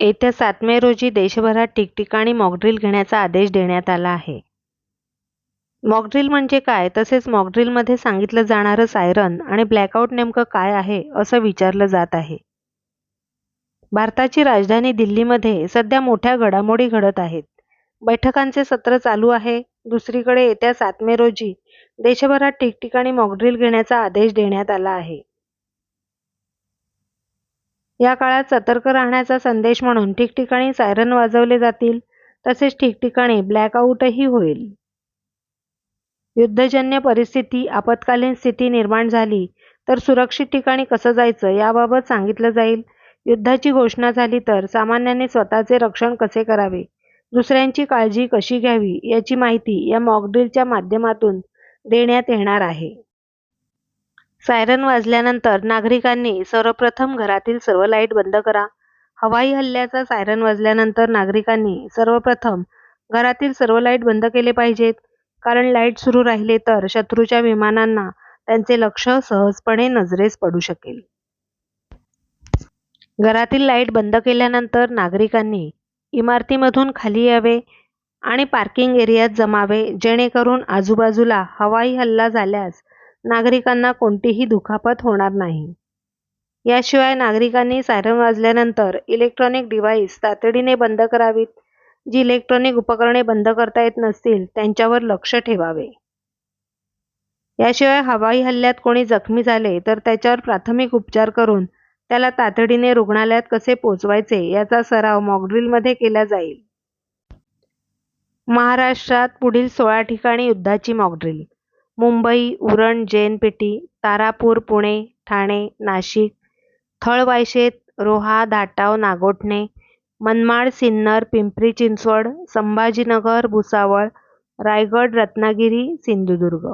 येत्या सात मे रोजी देशभरात ठिकठिकाणी मॉकड्रिल घेण्याचा आदेश देण्यात आला आहे. मॉकड्रिल म्हणजे काय तसेच मॉकड्रिलमध्ये सांगितलं जाणारं सायरन आणि ब्लॅकआउट नेमकं काय आहे असं विचारलं जात आहे. भारताची राजधानी दिल्लीमध्ये सध्या मोठ्या घडामोडी घडत आहेत. बैठकांचे सत्र चालू आहे. दुसरीकडे येत्या सात मे रोजी देशभरात ठिकठिकाणी मॉकड्रिल घेण्याचा आदेश देण्यात आला आहे. या काळात सतर्क राहण्याचा संदेश म्हणून ठिकठिकाणी सायरन वाजवले जातील तसेच ठिकठिकाणी ब्लॅकआऊटही होईल. युद्धजन्य परिस्थिती, आपत्कालीन स्थिती निर्माण झाली तर सुरक्षित ठिकाणी कसं जायचं याबाबत सांगितलं जाईल. युद्धाची घोषणा झाली तर सामान्यांनी स्वतःचे रक्षण कसे करावे, दुसऱ्यांची काळजी कशी घ्यावी याची माहिती या मॉकड्रिलच्या माध्यमातून देण्यात येणार आहे. सायरन वाजल्यानंतर नागरिकांनी सर्वप्रथम घरातील सर्व लाइट बंद करा. हवाई हल्ल्याचा सायरन वाजल्यानंतर नागरिकांनी सर्वप्रथम घरातील सर्व लाइट बंद केले पाहिजेत. कारण लाइट सुरू राहिले तर शत्रूच्या विमानांना त्यांचे लक्ष सहजपणे नजरेस पडू शकेल. घरातील लाइट बंद केल्यानंतर नागरिकांनी इमारतीमधून खाली यावे आणि पार्किंग एरियात जमावे जेणेकरून आजूबाजूला हवाई हल्ला झाल्यास नागरिकांना कोणतीही दुखापत होणार नाही. याशिवाय नागरिकांनी सायरन वाजल्यानंतर इलेक्ट्रॉनिक डिव्हाइस तातडीने बंद करावीत. जी इलेक्ट्रॉनिक उपकरणे बंद करता येत नसतील त्यांच्यावर लक्ष ठेवावे. याशिवाय हवाई हल्ल्यात कोणी जखमी झाले तर त्याच्यावर प्राथमिक उपचार करून त्याला तातडीने रुग्णालयात कसे पोचवायचे याचा सराव मॉकड्रिलमध्ये केला जाईल. महाराष्ट्रात पुढील सोळा ठिकाणी युद्धाची मॉकड्रिल मुंबई, उरण, जैनपेटी तारापूर, पुणे, ठाणे, नाशिक, थळवायशेत, रोहा, धाटाव, नागोठणे, मनमाड, सिन्नर, पिंपरी चिंचवड, संभाजीनगर, भुसावळ, रायगड, रत्नागिरी, सिंधुदुर्ग.